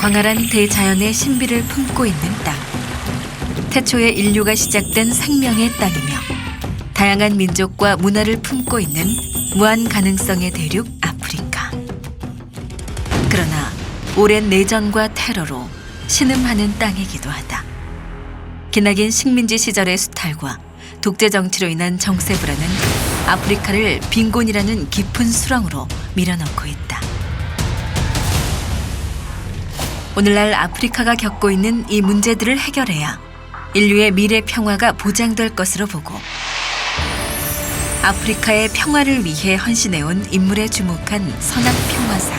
광활한 대자연의 신비를 품고 있는 땅. 태초의 인류가 시작된 생명의 땅이며 다양한 민족과 문화를 품고 있는 무한 가능성의 대륙 아프리카. 그러나 오랜 내전과 테러로 신음하는 땅이기도 하다. 기나긴 식민지 시절의 수탈과 독재 정치로 인한 정세 불안은 아프리카를 빈곤이라는 깊은 수렁으로 밀어넣고 있다. 오늘날 아프리카가 겪고 있는 이 문제들을 해결해야 인류의 미래 평화가 보장될 것으로 보고 아프리카의 평화를 위해 헌신해온 인물에 주목한 선악 평화상.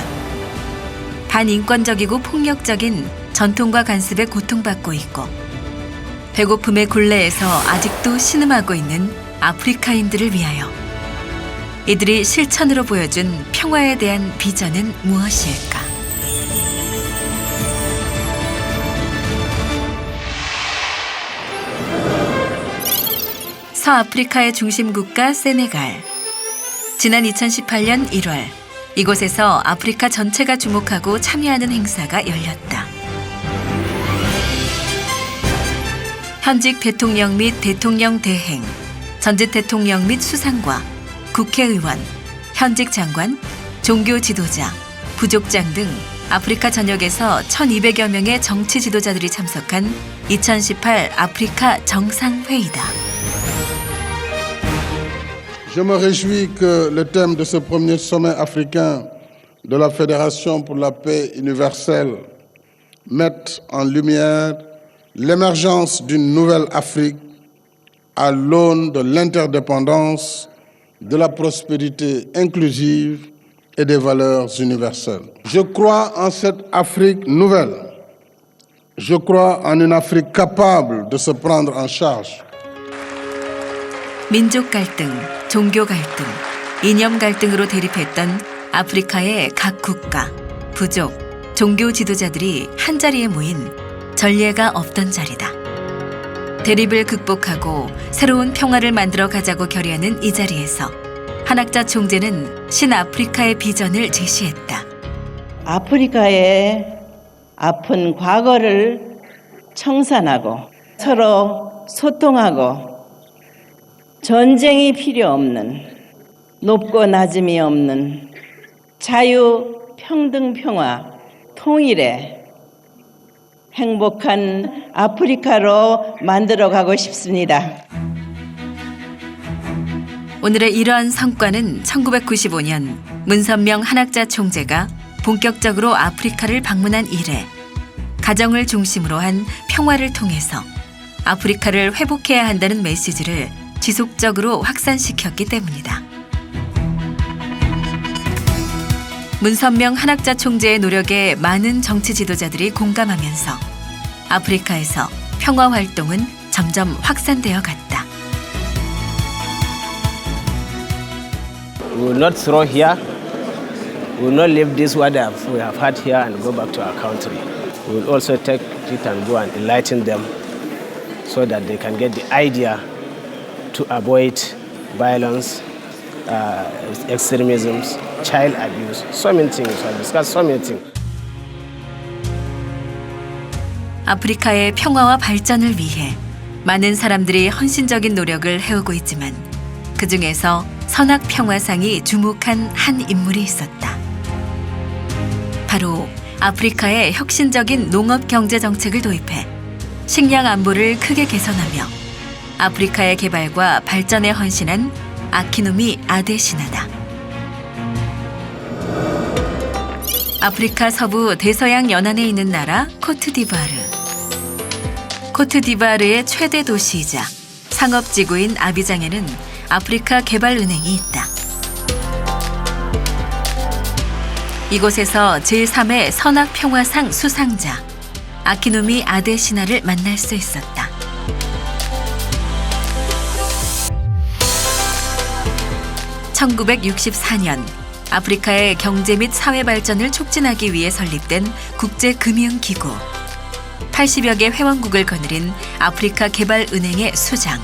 반인권적이고 폭력적인 전통과 간습에 고통받고 있고 배고픔의 굴레에서 아직도 신음하고 있는 아프리카인들을 위하여 이들이 실천으로 보여준 평화에 대한 비전은 무엇일까? 서아프리카의 중심 국가 세네갈. 지난 2018년 1월 이곳에서 아프리카 전체가 주목하고 참여하는 행사가 열렸다. 현직 대통령 및 대통령 대행, 전직 대통령 및 수상과 국회의원, 현직 장관, 종교 지도자, 부족장 등 아프리카 전역에서 1,200여 명의 정치 지도자들이 참석한 2018 아프리카 정상회의다. Je me réjouis que le thème de ce premier sommet africain de la Fédération pour la paix universelle mette en lumière l'émergence d'une nouvelle Afrique à l'aune de l'interdépendance, de la prospérité inclusive et des valeurs universelles. Je crois en cette Afrique nouvelle. Je crois en une Afrique capable de se prendre en charge. 민족 갈등, 종교 갈등, 이념 갈등으로 대립했던 아프리카의 각 국가, 부족, 종교 지도자들이 한자리에 모인 전례가 없던 자리다. 대립을 극복하고 새로운 평화를 만들어 가자고 결의하는 이 자리에서 한학자 총재는 신아프리카의 비전을 제시했다. 아프리카의 아픈 과거를 청산하고 서로 소통하고 전쟁이 필요 없는 높고 낮음이 없는 자유, 평등, 평화, 통일의 행복한 아프리카로 만들어 가고 싶습니다. 오늘의 이러한 성과는 1995년 문선명 한학자 총재가 본격적으로 아프리카를 방문한 이래 가정을 중심으로 한 평화를 통해서 아프리카를 회복해야 한다는 메시지를 지속적으로 확산시켰기 때문이다. 문선명 한학자 총재의 노력에 많은 정치 지도자들이 공감하면서 아프리카에서 평화 활동은 점점 확산되어 갔다. We will not throw here. We will not leave this what we have had here and go back to our country. We will also take it and go and enlighten them so that they can get the idea to avoid violence, uh, extremism, child abuse, so many things. I discussed so many things. 아프리카의 평화와 발전을 위해 많은 사람들이 헌신적인 노력을 해오고 있지만 그 중에서 선악 평화상이 주목한 한 인물이 있었다. 바로 아프리카의 혁신적인 농업 경제 정책을 도입해 식량 안보를 크게 개선하며 아프리카의 개발과 발전에 헌신한 아키노미 아데시나다. 아프리카 서부 대서양 연안에 있는 나라 코트디부아르. 코트디부아르의 최대 도시이자 상업지구인 아비장에는 아프리카 개발은행이 있다. 이곳에서 제3회 선악평화상 수상자 아키노미 아데시나를 만날 수 있었다. (1964년) 아프리카의 경제 및 사회 발전을 촉진하기 위해 설립된 국제금융기구 80여 개 회원국을 거느린 아프리카 개발은행의 수장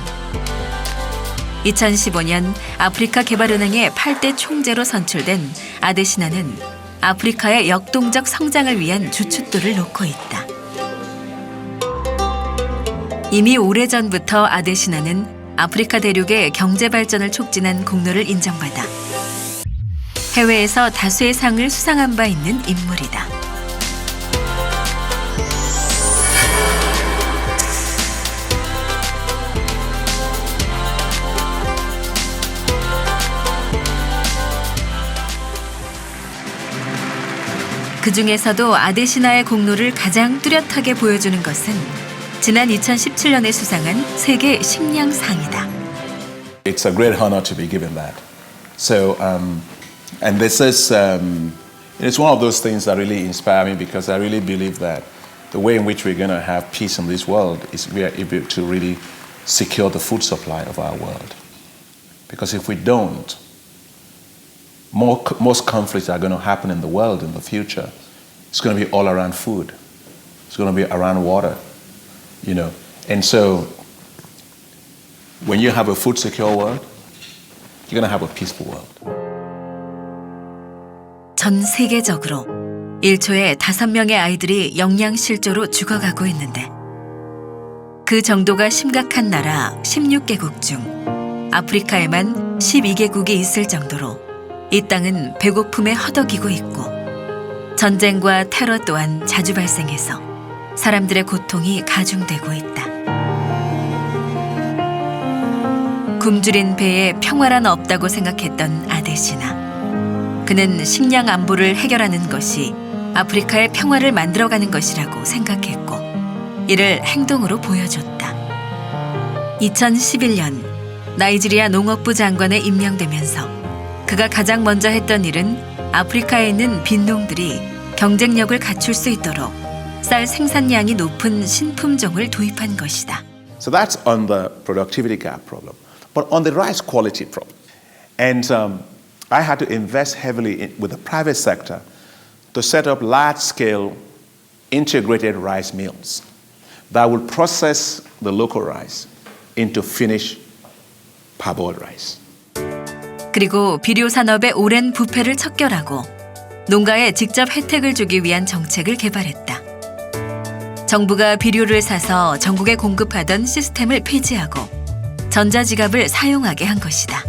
2015년 아프리카 개발은행의 8대 총재로 선출된 아데시나는 아프리카의 역동적 성장을 위한 주춧돌을 놓고 있다. 이미 오래전부터 아데시나는 아프리카 대륙의 경제 발전을 촉진한 공로를 인정받아 해외에서 다수의 상을 수상한 바 있는 인물이다. 그 중에서도 아데시나의 공로를 가장 뚜렷하게 보여주는 것은 지난 2017년에 수상한 세계 식량상이다. It's a great honor to be given that. So, um, and this is, um, it's one of those things that really inspire me because I really believe that the way in which we're going to have peace in this world is we are able to really secure the food supply of our world. Because if we don't, more, most conflicts are going to happen in the world in the future. It's going to be all around food. It's going to be around water, You know. And so when you have a food secure world, you're to have a peaceful world. 전 세계적으로 1초에 5명의 아이들이 영양실조로 죽어가고 있는데 그 정도가 심각한 나라 16개국 중 아프리카에만 12개국이 있을 정도로 이 땅은 배고픔에 허덕이고 있고 전쟁과 테러 또한 자주 발생해서 사람들의 고통이 가중되고 있다. 굶주린 배에 평화란 없다고 생각했던 아데시나. 그는 식량 안보를 해결하는 것이 아프리카의 평화를 만들어가는 것이라고 생각했고, 이를 행동으로 보여줬다. 2011년 나이지리아 농업부 장관에 임명되면서 그가 가장 먼저 했던 일은 아프리카에 있는 빈농들이 경쟁력을 갖출 수 있도록 쌀 생산량이 높은 신품종을 도입한 것이다. So that's on the productivity gap problem. But on the rice quality problem, and um, I had to invest heavily in, with the private sector to set up large scale integrated rice mills that will process the local rice into finished parboiled rice. 그리고 비료 산업의 오랜 부패를 척결하고 농가에 직접 혜택을 주기 위한 정책을 개발했다. 정부가 비료를 사서 전국에 공급하던 시스템을 폐지하고 전자지갑을 사용하게 한 것이다.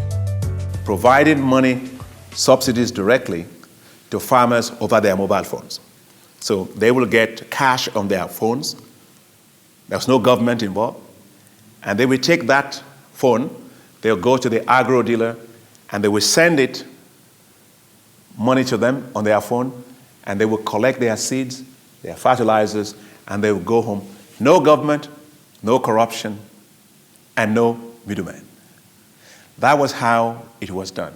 providing money subsidies directly to farmers over their mobile phones. So they will get cash on their phones. There's no government involved. And they will take that phone, they'll go to the agro dealer, and they will send it money to them on their phone, and they will collect their seeds, their fertilizers, and they will go home. No government, no corruption, and no middleman. That was how it was done.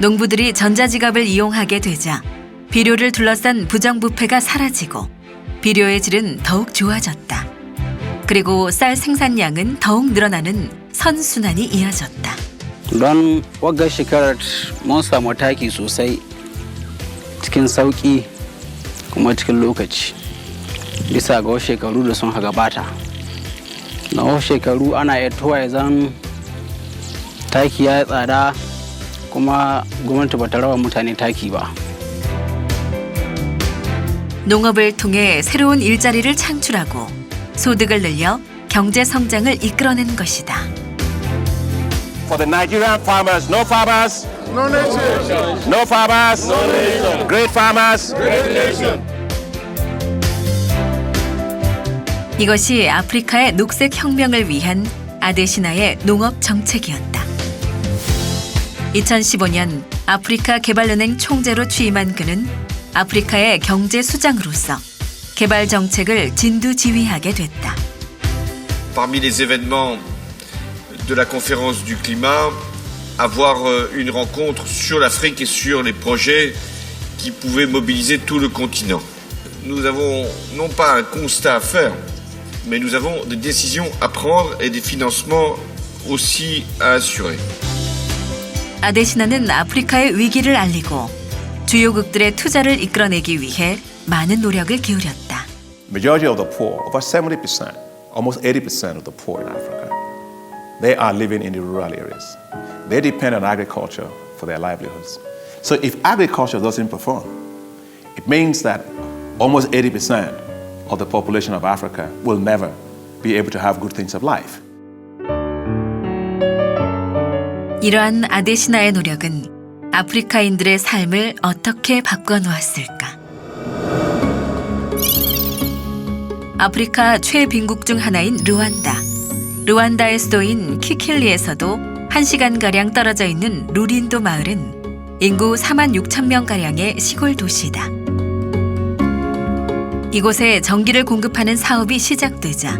농부들이 전자지갑을 이용하게 되자 비료를 둘러싼 부정부패가 사라지고 비료의 질은 더욱 좋아졌다. 그리고 쌀 생산량은 더욱 늘어나는 선순환이 이어졌다. don wagga shekarar mun samu taki sosai cikin sauƙi kuma cikin lokaci bisa ga wasu shekaru da sun gabata na wasu shekaru ana iya tuwa ya zan taki ya tsada kuma gwamnati bata raba mutane taki ba 농업을 통해 새로운 일자리를 창출하고 소득을 늘려 경제 성장을 이끌어낸 것이다. For the Nigerian farmers, no farmers. No nation. No farmers. No nation. Great farmers. 이것이 아프리카의 녹색 혁명을 위한 아데시나의 농업 정책이었다. 2015년 아프리카 개발은행 총재로 취임한 그는 아프리카의 경제 수장으로서 개발 정책을 진두지휘하게 됐다. parmi les événements de la conférence du climat, avoir euh, une rencontre sur l'Afrique et sur les projets qui pouvaient mobiliser tout le continent. Nous avons non pas un constat à faire, mais nous avons des décisions à prendre et des financements aussi à assurer. 아데시나는 아프리카의 위기를 알리고 주요국들의 투자를 이끌어내기 위해 많은 노력을 기울였다. Majority of the poor, over 70%, almost 80% of the poor in Africa, they are living in the rural areas. They depend on agriculture for their livelihoods. So if agriculture doesn't perform, it means that almost 80% of the population of Africa will never be able to have good things of life. 이러한 아데시나의 노력은 아프리카인들의 삶을 어떻게 바꿔 놓았을까? 아프리카 최빈국 중 하나인 루안다. 루안다의 수도인 키킬리에서도 1시간가량 떨어져 있는 루린도 마을은 인구 4만 6천 명가량의 시골 도시다. 이곳에 전기를 공급하는 사업이 시작되자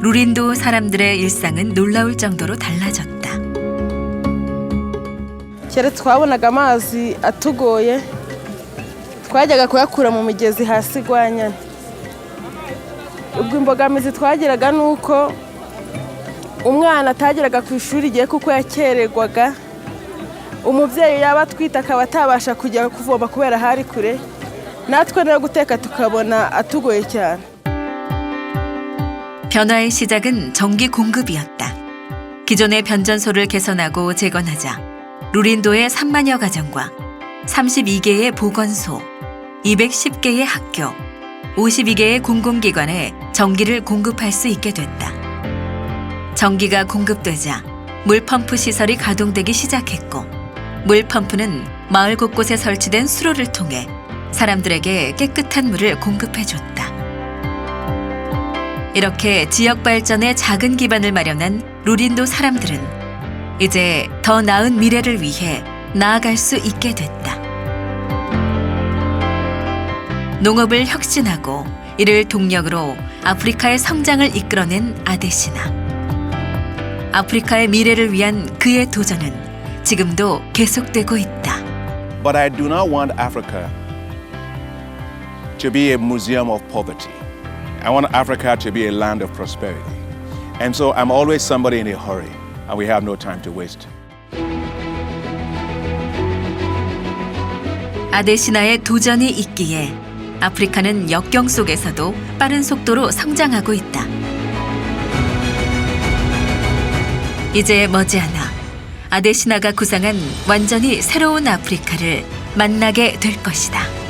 루린도 사람들의 일상은 놀라울 정도로 달라졌다. Natwe no guteka tukabona atugoye cyane 변화의 시작은 전기 공급이었다. 기존의 변전소를 개선하고 재건하자 루린도의 3만여 가정과 32개의 보건소, 210개의 학교, 52개의 공공기관에 전기를 공급할 수 있게 됐다. 전기가 공급되자 물펌프 시설이 가동되기 시작했고 물펌프는 마을 곳곳에 설치된 수로를 통해 사람들에게 깨끗한 물을 공급해 줬다. 이렇게 지역 발전에 작은 기반을 마련한 루린도 사람들은 이제 더 나은 미래를 위해 나아갈 수 있게 됐다. 농업을 혁신하고 이를 동력으로 아프리카의 성장을 이끌어낸 아데시나. 아프리카의 미래를 위한 그의 도전은 지금도 계속되고 있다. But I do not want Africa to be a museum of poverty. I want Africa to be a land of prosperity. And so I'm always somebody in a hurry, and we have no time to waste. 아데시나의 도전이 있기에 아프리카는 역경 속에서도 빠른 속도로 성장하고 있다. 이제 머지않아 아데시나가 구상한 완전히 새로운 아프리카를 만나게 될 것이다.